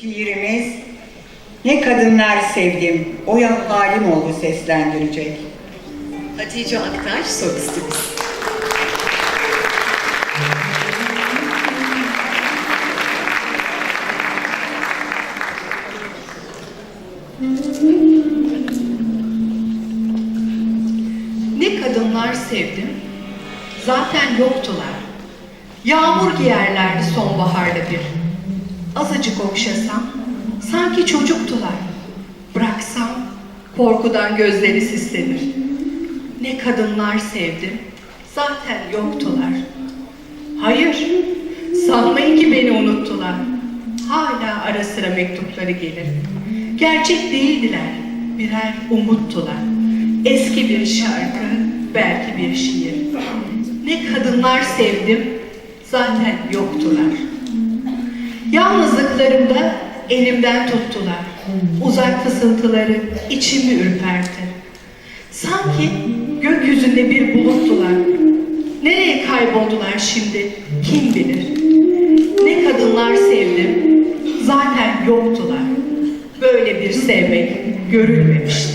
Şiirimiz Ne kadınlar sevdim, o ya halim oldu seslendirecek. Hatice Aktaş solistimiz. Ne kadınlar sevdim, zaten yoktular. Yağmur giyerlerdi sonbaharda bir. Azıcık okşasam, sanki çocuktular. Bıraksam, korkudan gözleri sislenir. Ne kadınlar sevdim, zaten yoktular. Hayır, sanmayın ki beni unuttular. Hala ara sıra mektupları gelir. Gerçek değildiler, birer umuttular. Eski bir şarkı, belki bir şiir. Ne kadınlar sevdim, zaten yoktular. Yalnızlıklarımda elimden tuttular. Uzak fısıltıları içimi ürpertir. Sanki gökyüzünde bir buluttular. Nereye kayboldular şimdi kim bilir. Ne kadınlar sevdim, zaten yoktular. Böyle bir sevmek görülmemişti.